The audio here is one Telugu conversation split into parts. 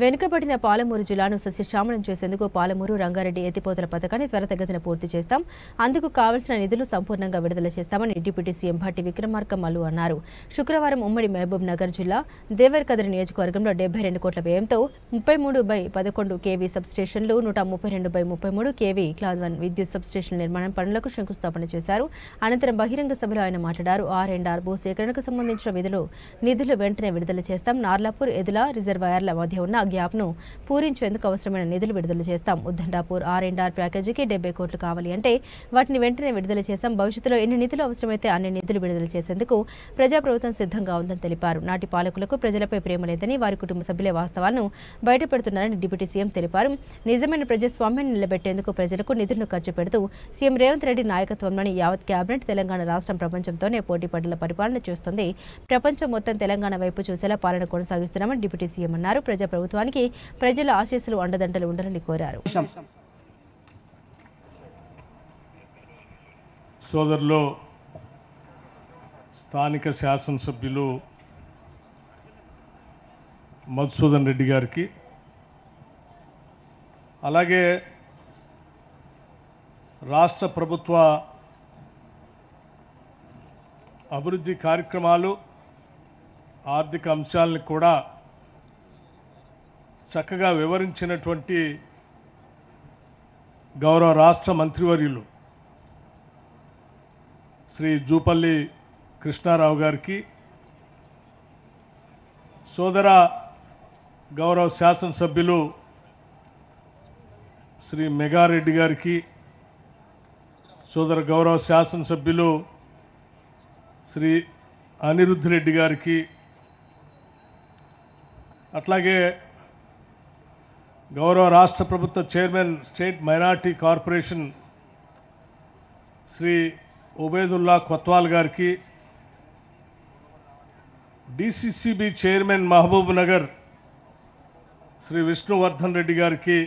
వెనుకబడిన పాలమూరు జిల్లాను సస్యశ్యామలం చేసేందుకు పాలమూరు రంగారెడ్డి ఎత్తిపోతల పథకాన్ని త్వరతగతిన పూర్తి చేస్తాం. అందుకు కావలసిన నిధులు సంపూర్ణంగా విడుదల చేస్తామని డిప్యూటీ సీఎం భట్టి విక్రమార్క మల్లు అన్నారు. శుక్రవారం ఉమ్మడి మహబూబ్ నగర్ జిల్లా దేవరకద్ర నియోజకవర్గంలో డెబ్బై రెండు కోట్ల వ్యయంతో ముప్పై మూడు బై పదకొండు కేవీ సబ్స్టేషన్లు నూట ముప్పై రెండు బై ముప్పై మూడు కేవీ క్లాస్ వన్ విద్యుత్ సబ్స్టేషన్ నిర్మాణం పనులకు శంకుస్థాపన చేశారు. అనంతరం బహిరంగ సభలో ఆయన మాట్లాడారు. ఆర్ అండ్ ఆర్ భూ సేకరణకు సంబంధించిన విధులు నిధులు వెంటనే విడుదల చేస్తాం. నార్లాపూర్ ఎదుల రిజర్వాయర్ల మధ్య ఉన్న గ్యాప్ను పూరించేందుకు అవసరమైన నిధులు విడుదల చేస్తాం. ఉద్దండాపూర్ ఆర్ అండ్ ఆర్ ప్యాకేజీకి డెబ్బై కోట్లు కావాలి అంటే వాటిని వెంటనే విడుదల చేస్తాం భవిష్యత్తులో ఎన్ని నిధులు అవసరమైతే అన్ని నిధులు విడుదల చేసేందుకు ప్రజాప్రభుత్వం సిద్ధంగా ఉందని తెలిపారు. నాటి పాలకులకు ప్రజలపై ప్రేమ లేదని వారి కుటుంబ సభ్యులే వాస్తవాలను బయటపెడుతున్నారని డిప్యూటీ సీఎం తెలిపారు. నిజమైన ప్రజాస్వామ్యాన్ని నిలబెట్టేందుకు ప్రజలకు నిధులను ఖర్చు పెడుతూ సీఎం రేవంత్ రెడ్డి నాయకత్వంలోని యావత్ కేబినెట్ తెలంగాణ రాష్ట్రం ప్రపంచంతోనే పోటీ పడ్డల పరిపాలన చేస్తుంది. ప్రపంచం మొత్తం తెలంగాణ వైపు చూసేలా పాలన కొనసాగిస్తున్నామని డిప్యూటీ సీఎం అన్నారు. ప్రభుత్వానికి ప్రజల ఆశీస్సులు అండదండలు ఉండాలని కోరారు. సోదరులు స్థానిక శాసనసభ్యులు మధుసూదన్ రెడ్డి గారికి అలాగే రాష్ట్ర ప్రభుత్వ అభివృద్ధి కార్యక్రమాలు ఆర్థిక అంశాలను కూడా చక్కగా వివరించినటువంటి గౌరవ రాష్ట్ర మంత్రివర్యులు శ్రీ జూపల్లి కృష్ణారావు గారికి సోదర గౌరవ శాసనసభ్యులు శ్రీ మెగారెడ్డి గారికి సోదర గౌరవ శాసనసభ్యులు శ్రీ అనిరుద్ధ్ రెడ్డి గారికి అట్లాగే గౌరవ రాష్ట్ర ప్రభుత్వ chairman state minority corporation Shri Ubedullah Kotwal గారికి డిసిసిబి చైర్మన్ మహబూబ్ నగర్ శ్రీ విష్ణువర్ధన్ రెడ్డి గారికి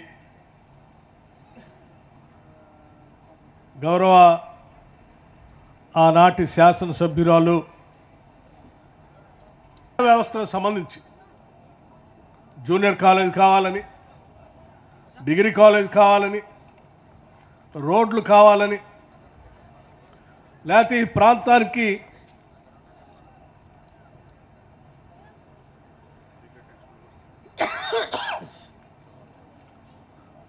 గౌరవ ఆనాటి శాసనసభ్యురాలు వ్యవస్థకు సంబంధించి జూనియర్ కాలేజ్ కావాలని డిగ్రీ కాలేజ్ కావాలని రోడ్లు కావాలని లేకపోతే ఈ ప్రాంతానికి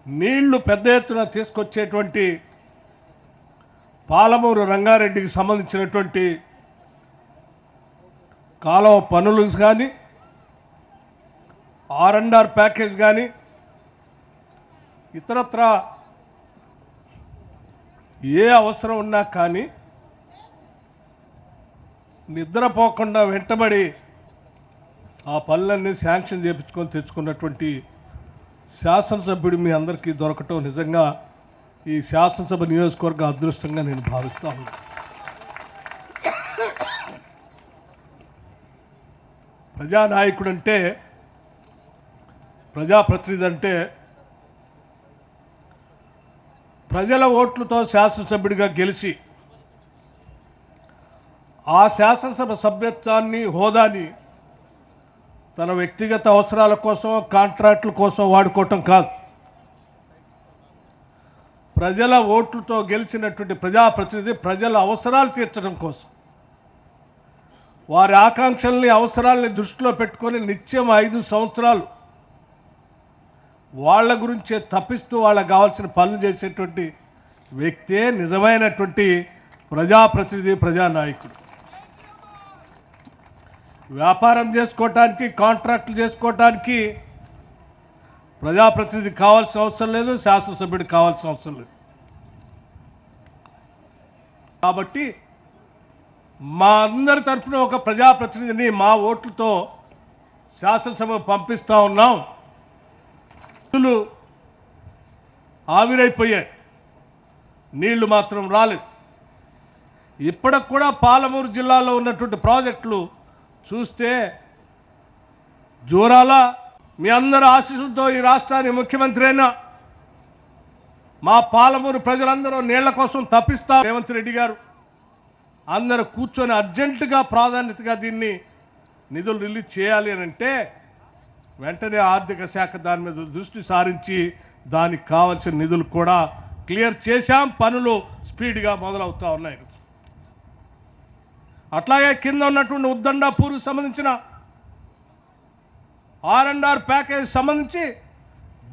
నీళ్ళు పెద్ద ఎత్తున తీసుకొచ్చేటువంటి పాలమూరు రంగారెడ్డికి సంబంధించినటువంటి కాలువ పనులు కానీ ఆర్ అండ్ ఆర్ ప్యాకేజ్ కానీ ఇతరత్ర ఏ అవసరం ఉన్నా కానీ నిద్రపోకుండా వెంటబడి ఆ పనులన్నీ శాంక్షన్ చేపించుకొని తెచ్చుకున్నటువంటి శాసనసభ్యుడు మీ అందరికీ దొరకటం నిజంగా ఈ శాసనసభ నియోజకవర్గ అదృష్టంగా నేను భావిస్తాను ప్రజానాయకుడు అంటే ప్రజాప్రతినిధి అంటే ప్రజల ఓట్లతో శాసనసభ్యుడిగా గెలిచి ఆ శాసనసభ సభ్యత్వాన్ని హోదాని తన వ్యక్తిగత అవసరాల కోసం కాంట్రాక్టుల కోసం వాడుకోవటం కాదు. ప్రజల ఓట్లతో గెలిచినటువంటి ప్రజాప్రతినిధి ప్రజల అవసరాలు తీర్చడం కోసం. వారి ఆకాంక్షల్ని అవసరాలని దృష్టిలో పెట్టుకొని నిత్యం ఐదు సంవత్సరాలు వాళ్ళ గురించే తప్పిస్తూ వాళ్ళకి కావాల్సిన పనులు చేసేటువంటి వ్యక్తే నిజమైనటువంటి ప్రజాప్రతినిధి ప్రజానాయకుడు. వ్యాపారం చేసుకోవటానికి కాంట్రాక్టులు చేసుకోవటానికి ప్రజాప్రతినిధి కావాల్సిన అవసరం లేదు శాసనసభ్యుడు కావాల్సిన అవసరం లేదు. కాబట్టి మా అందరి తరఫున ఒక ప్రజాప్రతినిధిని మా ఓట్లతో శాసనసభకు పంపిస్తా ఉన్నాం. నిధులు ఆవిరైపోయాయి. నీళ్ళు మాత్రం రాలేదు. ఇప్పటికి కూడా పాలమూరు జిల్లాలో ఉన్నటువంటి ప్రాజెక్టులు చూస్తే జూరాల మీ అందరి ఆశీస్సులతో ఈ రాష్ట్రానికి ముఖ్యమంత్రి మా పాలమూరు ప్రజలందరూ నీళ్ళ కోసం తప్పిస్తా రేవంత్ రెడ్డి గారు. అందరూ కూర్చొని అర్జెంటుగా ప్రాధాన్యతగా దీన్ని నిధులు రిలీజ్ చేయాలి అని అంటే వెంటనే ఆర్థిక శాఖ దాని మీద దృష్టి సారించి దానికి కావలసిన నిధులు కూడా క్లియర్ చేశాం. పనులు స్పీడ్గా మొదలవుతూ ఉన్నాయి. అట్లాగే కింద ఉన్నటువంటి ఉద్దండాపూర్కి సంబంధించిన ఆర్ అండ్ ఆర్ ప్యాకేజ్ సంబంధించి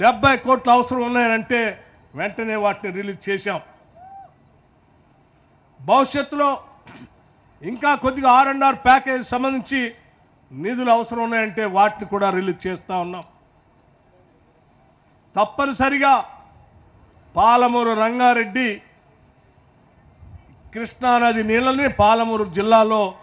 డెబ్బై కోట్లు అవసరం ఉన్నాయంటే వెంటనే వాటిని రిలీజ్ చేశాం. భవిష్యత్తులో ఇంకా కొద్దిగా ఆర్ అండ్ ఆర్ ప్యాకేజ్ సంబంధించి నిధులు అవసరం ఉన్నాయంటే వాటిని కూడా రిలీజ్ చేస్తూ ఉన్నాం. తప్పనిసరిగా పాలమూరు రంగారెడ్డి కృష్ణానది నీళ్ళని పాలమూరు జిల్లాలో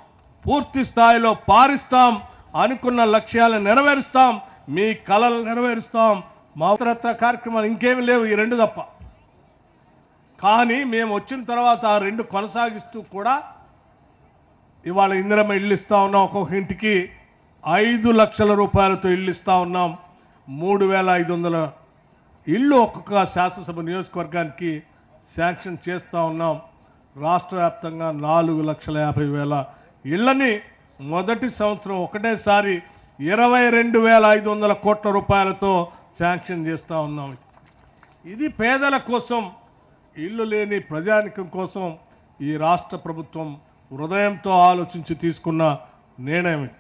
పూర్తి స్థాయిలో పారిస్తాం అనుకున్న లక్ష్యాలను నెరవేరుస్తాం. మీ కళలు నెరవేరుస్తాం. మా కార్యక్రమాలు ఇంకేమి లేవు ఈ రెండు తప్ప. కానీ మేము వచ్చిన తర్వాత ఆ రెండు కొనసాగిస్తూ కూడా ఇవాళ ఇందిరమ్మ ఇల్లు ఇస్తూ ఉన్నాం ఒక్కొక్క ఇంటికి. ఐదు లక్షల రూపాయలతో ఇల్లు ఇస్తూ ఉన్నాం. మూడు వేల ఐదు వందల ఇల్లు ఒక్కొక్క శాసనసభ నియోజకవర్గానికి శాంక్షన్ చేస్తూ ఉన్నాం. రాష్ట్ర వ్యాప్తంగా నాలుగు లక్షల యాభై వేల ఇళ్ళని మొదటి సంవత్సరం ఒకటేసారి ఇరవై రెండు వేల ఐదు వందల కోట్ల రూపాయలతో శాంక్షన్ చేస్తూ ఉన్నాం. ఇది పేదల కోసం ఇల్లు లేని ప్రజానికం కోసం ఈ రాష్ట్ర ప్రభుత్వం హృదయంతో ఆలోచించి తీసుకున్న నిర్ణయమే